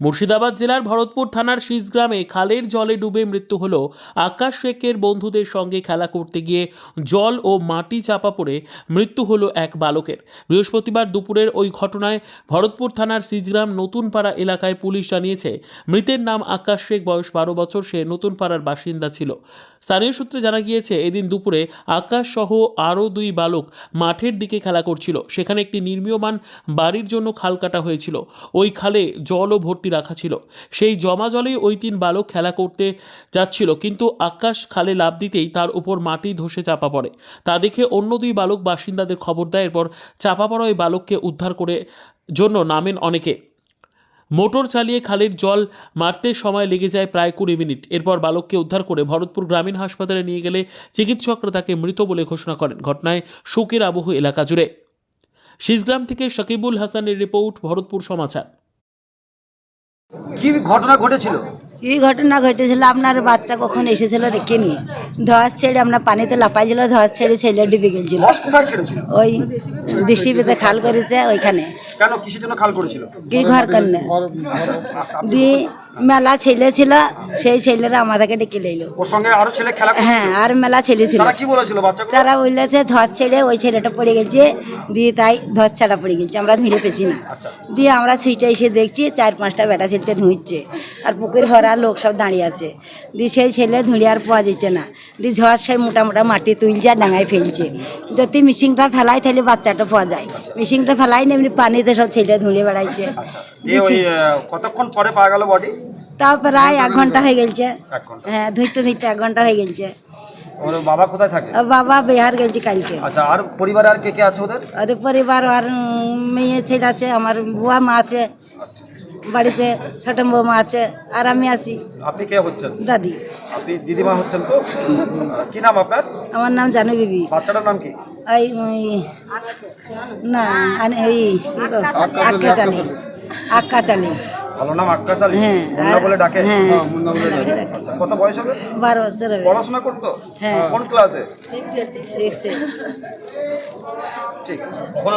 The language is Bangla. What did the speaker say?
মুর্শিদাবাদ জেলার ভরতপুর থানার শীষগ্রামে খালের জলে ডুবে মৃত্যু হল আকাশ শেখের বন্ধুদের সঙ্গে খেলা করতে গিয়ে জল ও মাটি চাপা পড়ে মৃত্যু হলো এক বালকের। বৃহস্পতিবার দুপুরের ওই ঘটনায় ভরতপুর থানার সিজগ্রাম নতুনপাড়া এলাকায় পুলিশ জানিয়েছে, মৃতের নাম আকাশ শেখ, বয়স বারো বছর, সে নতুনপাড়ার বাসিন্দা ছিল। স্থানীয় সূত্রে জানা গিয়েছে, এদিন দুপুরে আকাশ সহ আরও দুই বালক মাঠের দিকে খেলা করছিল। সেখানে একটি নির্মীয়মান বাড়ির জন্য খাল কাটা হয়েছিল। ওই খালে জলও ভর্তি রাখা ছিল। সেই জমা জলেই ওই তিন বালক খেলা করতে যাচ্ছিল, কিন্তু আকাশ খালে লাভ দিতেই তার উপর মাটি ধসে চাপা পড়ে। তা দেখে অন্য দুই বালক বাসিন্দাদের খবর দেয়, এরপর চাপা পড়া ওই বালককে উদ্ধার করে জন্য নামেন অনেকে। মোটর চালিয়ে খালের জল মারতে সময় লেগে যায় প্রায় কুড়ি মিনিট। এরপর বালককে উদ্ধার করে ভরতপুর গ্রামীণ হাসপাতালে নিয়ে গেলে চিকিৎসকরা তাকে মৃত বলে ঘোষণা করেন। ঘটনায় শোকের আবহ এলাকা জুড়ে। শিসগ্রাম থেকে সাকিবুল হাসানের রিপোর্ট, ভরতপুর সমাচার। কি ঘটনা ঘটেছিল? কি ঘটনা ঘটেছিল আপনার বাচ্চা কখন এসেছিল দেখিনি ধস ছেড়ে আমরা পানিতে লাপাইছিল ধস ছেড়ে ছেলে ডুবে গেছিল ওই ডিসিপিতে খাল করেছে ওইখানে। কি ঘর কান্নে দিয়ে মেলা ছেলে ছিল সেই ছেলেরা আমাদেরকে ডেকে লাইলো। হ্যাঁ আর মেলা ছেলে ছিল। তারা বললেছে ধস ছেড়ে ওই ছেলেটা পড়ে গেছে দিয়ে তাই ধস ছাড়া পড়ে গেছে আমরা ধুঁড়ে পেছি না। আচ্ছা। দিয়ে আমরা ছুটে এসে দেখছি চার পাঁচটা বেটা ছেলেতে ধুঁচ্ছে আর পুকুর ভরা লোক সব দাঁড়িয়ে আছে। দি সেই ছেলে ধুঁড়ে আর পাওয়া যাচ্ছে না। দিয়ে ঝড় সেই মোটা মোটা মাটি তুলছে আর ডাঙায় ফেলছে। যদি মিশিংটা ফেলাই তাহলে বাচ্চাটা পাওয়া যায়। মিশিংটা ফেলাই না এমনি পানিতে সব ছেলে ধুঁড়ে বেড়াইছে। কতক্ষণ পরে পাওয়া গেল বডি তাও প্রায় এক ঘণ্টা হয়ে গেছে হ্যাঁ ধুইতে ধুইতে এক ঘণ্টা হয়ে গেছে ওর বাবা কোথায় থাকে? আর বাবা বিহার গেছে কালকে। আচ্ছা আর পরিবারে আর কে কে আছে ওদের? ওদের পরিবার আর মেয়ে ছেলে আছে আমার বুয়া মা আছে। বাড়িতে ছোট বৌমা আছে আর আমি আছি। আপনি কে হচ্ছেন? দাদি। আপনি দিদিমা হচ্ছেন তো? কি নাম আপনার? আমার নাম জানু বিবি। বাচ্চাটার নাম কি? ওই না গো? আক্কা চালি। আক্কা চালি। ভালো নাম আক্কাস আলী হ্যাঁ মুন্না বলে ডাকে। হ্যাঁ। আচ্ছা কত বয়স হবে? বারো বছর হবে। পড়াশোনা করতো? হ্যাঁ। কোন ক্লাসে? সিক্সে ঠিক। আছে